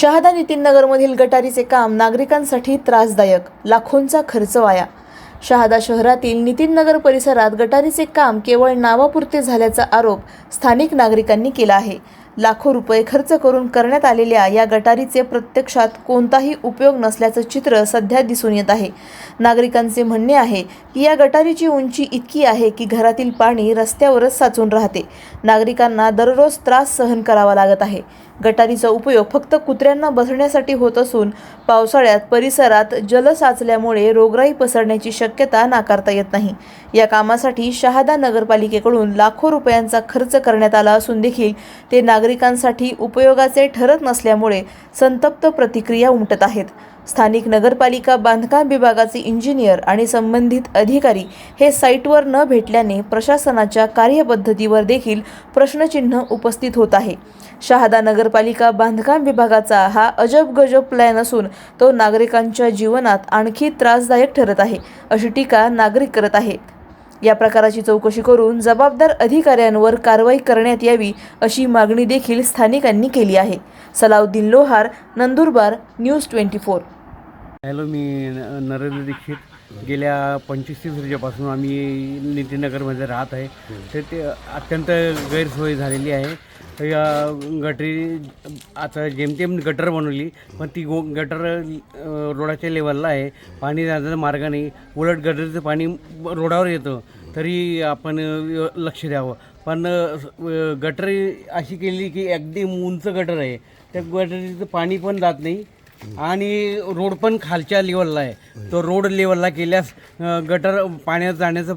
शहादा नितीननगरमधील गटारीचे काम नागरिकांसाठी त्रासदायक लाखोंचा खर्च वाया. शहादा शहरातील नितीननगर परिसरात गटारीचे काम केवळ नावापुरते झाल्याचा आरोप स्थानिक नागरिकांनी केला आहे. लाखो रुपये खर्च करून करण्यात आलेल्या या गटारीचे प्रत्यक्षात कोणताही उपयोग नसल्याचं चित्र सध्या दिसून येत आहे. नागरिकांचे म्हणणे आहे की या गटारीची उंची इतकी आहे की घरातील पाणी रस्त्यावरच साचून राहते. नागरिकांना दररोज त्रास सहन करावा लागत आहे. गटारीचा उपयोग फक्त कुत्र्यांना बसण्यासाठी होत असून पावसाळ्यात परिसरात जल साचल्यामुळे रोगराई पसरण्याची शक्यता नाकारता येत नाही. या कामासाठी शहादा नगरपालिकेकडून लाखो रुपयांचा खर्च करण्यात आला असून देखील ते नागरिकांसाठी उपयोगाचे ठरत नसल्यामुळे संतप्त प्रतिक्रिया उमटत आहेत. स्थानिक नगरपालिका बांधकाम विभागाचे इंजिनियर आणि संबंधित अधिकारी हे साईटवर न भेटल्याने प्रशासनाच्या कार्यपद्धतीवर देखील प्रश्नचिन्ह उपस्थित होत आहे. शहादा नगरपालिका बांधकाम विभागाचा हा अजब गजब प्लॅन असून तो नागरिकांच्या जीवनात आणखी त्रासदायक ठरत आहे अशी टीका नागरिक करत आहेत. या प्रकाराची चौकशी करून जबाबदार अधिकाऱ्यांवर कारवाई करण्यात यावी अशी मागणी देखील स्थानिकांनी केली आहे. Salauddin Lohar Nandurbar news twenty four. Hello मी नरेंद्र दीक्षित. गेल्या पंचवीस तीस वर्षापासून आम्ही नितीनगरमध्ये राहत आहे. तर ते अत्यंत गैरसोय झालेली आहे. या गटरी आता जेमतेम गटर बनवली पण ती गो गटर रोडाच्या लेवलला आहे. पाणी जाण्याचा मार्ग नाही. उलट गटरीचं पाणी रोडावर येतं. तरी आपण लक्ष द्यावं. पण गटर अशी केली की अगदी उंच गटर आहे. त्या गटरीचं पाणी पण जात नाही आणि रोड पण खालच्या लेवलला आहे. तो रोड लेवलला केल्यास गटर पाण्यात जाण्याचं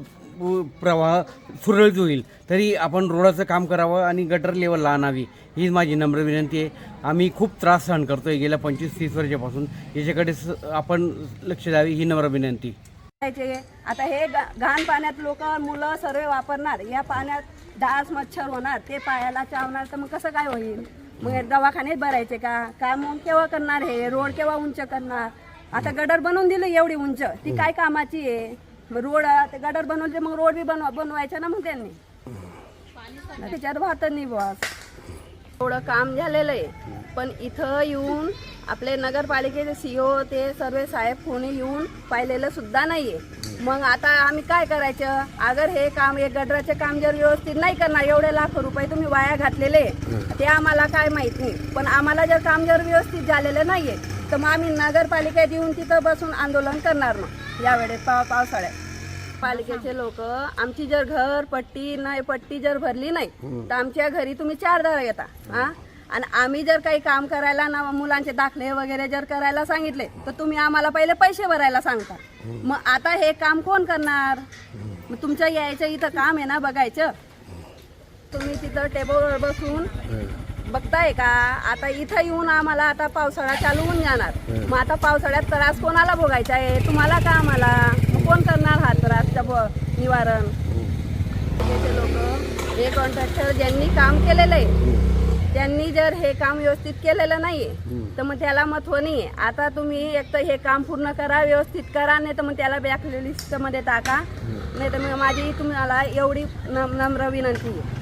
प्रवाह सुरळीत होईल. तरी आपण रोडाचं काम करावं आणि गटर लेवलला आणावी. हीच माझी नम्र विनंती आहे. आम्ही खूप त्रास सहन करतो आहे गेल्या पंचवीस तीस वर्षापासून याच्याकडे आपण लक्ष द्यावी ही नम्र विनंती. आता हे घाण पाण्यात लोक मुलं सर्व वापरणार. या पाण्यात डास मच्छर होणार. ते पायाला चावणार. तर मग कसं काय होईल? मग हे दवाखान्यात भरायचे का? काम मग केव्हा करणार हे? रोड केव्हा उंच करणार? आता गडर बनवून दिलं एवढी उंच. ती काय कामाची आहे? मग रोड ते गडर बनवले मग रोड बी बनवा बनवायचा ना मग त्यांनी. त्याच्यावर वाहत नाही बॉस थोडं काम झालेलं आहे. पण इथं येऊन आपले नगरपालिकेचे सीओ ते सर्व साहेब कोणी येऊन पाहिलेलं सुद्धा नाहीये. मग आता आम्ही काय करायचं? अगर हे काम हे गटराचे काम जर व्यवस्थित नाही करणार एवढे लाख रुपये तुम्ही वाया घातलेले ते आम्हाला काय माहीत नाही. पण आम्हाला जर काम जर व्यवस्थित झालेलं नाहीये तर मग आम्ही नगरपालिकेत येऊन तिथं बसून आंदोलन करणार मग. यावेळेस पाव पावसाळ्यात. पालिकेचे लोक आमची जर घर पट्टी नाही पट्टी जर भरली नाही तर आमच्या घरी तुम्ही चार दार येता हा? आणि आम्ही जर काही काम करायला ना मुलांचे दाखले वगैरे जर करायला सांगितले तर तुम्ही आम्हाला पहिले पैसे भरायला सांगता. मग आता हे काम कोण करणार? मग तुमच्या यायचं इथं काम आहे ना बघायचं? तुम्ही तिथं टेबलवर बसून बघताय का? आता इथं येऊन आम्हाला आता पावसाळा चालू होऊन जाणार. मग आता पावसाळ्यात त्रास कोणाला भोगायचा आहे? तुम्हाला का आम्हाला? मग कोण करणार हा त्रासचं ब- निवारण? लोक हे कॉन्ट्रॅक्टर ज्यांनी काम केलेलं आहे त्यांनी जर हे काम व्यवस्थित केलेलं नाहीये तर मग त्याला महत्त्व नाहीये. आता तुम्ही एक तर हे काम पूर्ण करा व्यवस्थित करा नाही तर मग त्याला बॅक लिस्टमध्ये टाका. नाही तर मग माझी तुम्हाला एवढी नम- नम्र विनंती आहे.